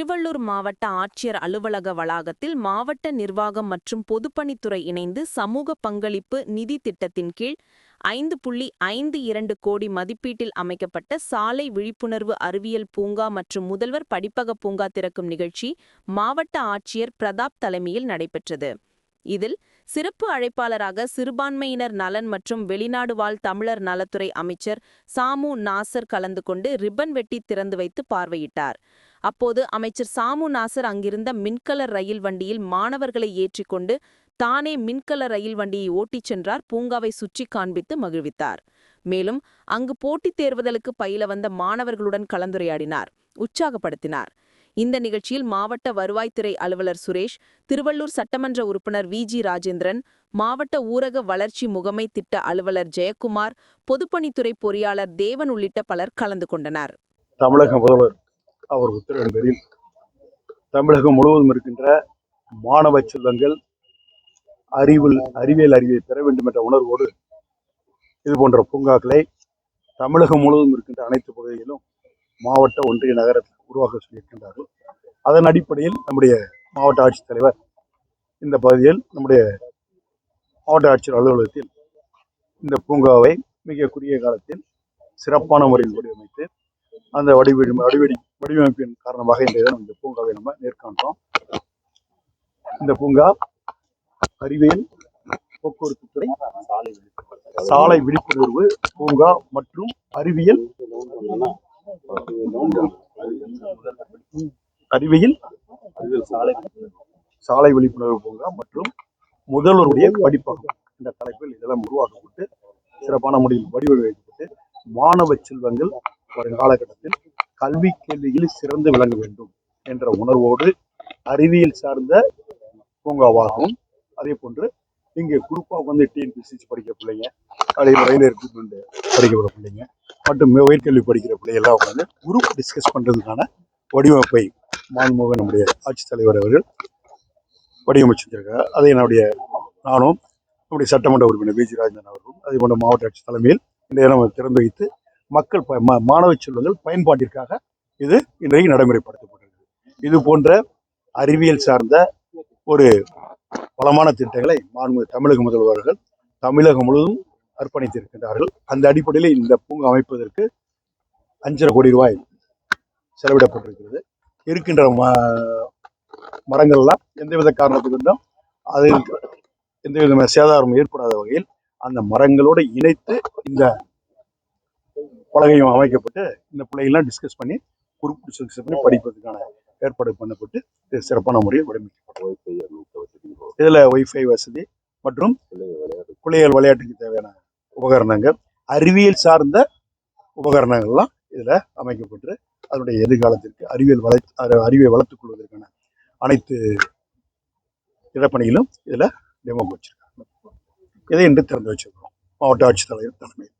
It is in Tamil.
திருவள்ளூர் மாவட்ட ஆட்சியர் அலுவலக வளாகத்தில் மாவட்ட நிர்வாகம் மற்றும் பொதுப்பணித்துறை இணைந்து சமூக பங்களிப்பு நிதி திட்டத்தின் கீழ் ஐந்து புள்ளி ஐந்து இரண்டு கோடி மதிப்பீட்டில் அமைக்கப்பட்ட சாலை விழிப்புணர்வு அறிவியல் பூங்கா மற்றும் முதல்வர் படிப்பக பூங்கா திறக்கும் நிகழ்ச்சி மாவட்ட ஆட்சியர் பிரதாப் தலைமையில் நடைபெற்றது. இதில் சிறப்பு அழைப்பாளராக சிறுபான்மையினர் நலன் மற்றும் வெளிநாடு வாழ் தமிழர் நலத்துறை அமைச்சர் சாமு நாசர் கலந்து கொண்டு ரிப்பன் வெட்டி திறந்து வைத்து பார்வையிட்டார். அப்போது அமைச்சர் சாமு நாசர் அங்கிருந்த மின்கலர் ரயில் வண்டியில் மாணவர்களை ஏற்றிக்கொண்டு தானே மின்கலர் ரயில் வண்டியை ஓட்டிச் சென்றார். பூங்காவை சுற்றி காண்பித்து மகிழ்வித்தார். மேலும் அங்கு போட்டித் தேர்வுதலுக்கு பயில வந்த மாணவர்களுடன் கலந்துரையாடினார். உற்சாகப்படுத்தினார். இந்த நிகழ்ச்சியில் மாவட்ட வருவாய்த்துறை அலுவலர் சுரேஷ் திருவள்ளூர் சட்டமன்ற உறுப்பினர் வி. ஜி. ராஜேந்திரன் மாவட்ட ஊரக வளர்ச்சி முகமை திட்ட அலுவலர் ஜெயக்குமார் பொதுப்பணித்துறை பொறியாளர் தேவன் உள்ளிட்ட பலர் கலந்து கொண்டனர். தமிழக முதல்வர் அவர் உத்தரவின் பேரில் தமிழகம் முழுவதும் இருக்கின்ற மாணவ செல்வங்கள் அறிவில் அறிவியல் அறிவை பெற வேண்டும் என்ற உணர்வோடு இது போன்ற பூங்காக்களை தமிழகம் முழுவதும் இருக்கின்ற அனைத்து பகுதிகளிலும் மாவட்ட ஒன்றிய நகரத்தில் உருவாக்க சொல்லியிருக்கின்றார்கள். அதன் அடிப்படையில் நம்முடைய மாவட்ட ஆட்சித்தலைவர் இந்த பகுதியில் நம்முடைய மாவட்ட ஆட்சியர் அலுவலகத்தில் இந்த பூங்காவை மிக குறுகிய காலத்தில் சிறப்பான முறையில் வடிவமைத்து அந்த வடிவடி வடிவடி வடிவமைப்பின் காரணமாக இன்றைய நம்ம இந்த பூங்காவை நம்ம நேர்காண்றோம் இந்த பூங்கா அறிவியல் போக்குவரத்து துறை சாலை விழிப்புணர்வு பூங்கா மற்றும் அறிவியல் அறிவியல் சாலை விழிப்புணர்வு பூங்கா மற்றும் முதல்வருடைய படிப்பகம். என்ற தலைப்பில் இதெல்லாம் உருவாக்கப்பட்டு சிறப்பான முறையில் வடிவமைக்கப்பட்டு மாணவ செல்வங்கள் வரும் காலகட்டத்தில் கல்வி கேள்வியில் சிறந்து விளங்க வேண்டும் என்ற உணர்வோடு அறிவியல் சார்ந்த பூங்காவாகவும் அதே போன்று இங்கே குறிப்பாக வந்து டிஎன்பிசிசி படிக்கிற பிள்ளைங்க காலையில் ரயில் ரெக்ரூட்மெண்ட் படிக்கிற பிள்ளைங்க மற்றும் உயர்கல்வி படிக்கிற பிள்ளைங்க எல்லாம் வந்து குரூப் டிஸ்கஸ் பண்ணுறதுக்கான வடிவமைப்பை மாண்புமிகு நம்முடைய ஆட்சித்தலைவர் அவர்கள் வடிவமைச்சிருக்கிறார். அதை என்னுடைய நானும் நம்முடைய சட்டமன்ற உறுப்பினர் விஜி ராஜன் அவர்களும் அதே போன்ற மாவட்ட ஆட்சி தலைமையில் இந்த இடம் திறந்து வைத்து மக்கள் ப- மாணவ செல்வங்கள் பயன்பாட்டிற்காக இது இன்றைக்கு நடைமுறைப்படுத்தப்பட்டிருக்கு இது போன்ற அறிவியல் சார்ந்த ஒரு பலமான திட்டங்களை மாண்பு தமிழக முதல்வர்கள் தமிழகம் முழுவதும் அர்ப்பணித்திருக்கின்றார்கள். அந்த அடிப்படையில் இந்த பூங்கா அமைப்பதற்கு அஞ்சரை கோடி ரூபாய் செலவிடப்பட்டிருக்கிறது. இருக்கின்ற ம- மரங்கள்லாம் எந்தவித காரணத்துக்கும் அது எந்த விதமான சேதாரம் ஏற்படாத வகையில் அந்த மரங்களோடு இணைத்து இந்த பலகையும் அமைக்கப்பட்டு இந்த பிள்ளைகள்லாம் டிஸ்கஸ் பண்ணி குரூப் டிஸ்கஸ் பண்ணி படிப்பதற்கான ஏற்பாடு பண்ணப்பட்டு இது சிறப்பான முறையில் வடிவமைக்கப்பட்டது இதில் ஒய்ஃபை வசதி மற்றும் பிள்ளைகள் விளையாட்டுக்கு தேவையான உபகரணங்கள் அறிவியல் சார்ந்த உபகரணங்கள்லாம் இதில் அமைக்கப்பட்டு அதனுடைய எதிர்காலத்திற்கு அறிவியல் வளை அறி- அறிவை வளர்த்துக் கொள்வதற்கான அனைத்து இடப்பணிகளும் இதில் டெமோ வச்சிருக்காங்க. இதை இன்று திறந்து வச்சிருக்கிறோம். மாவட்ட ஆட்சித்தலைவர் தலைமையில்.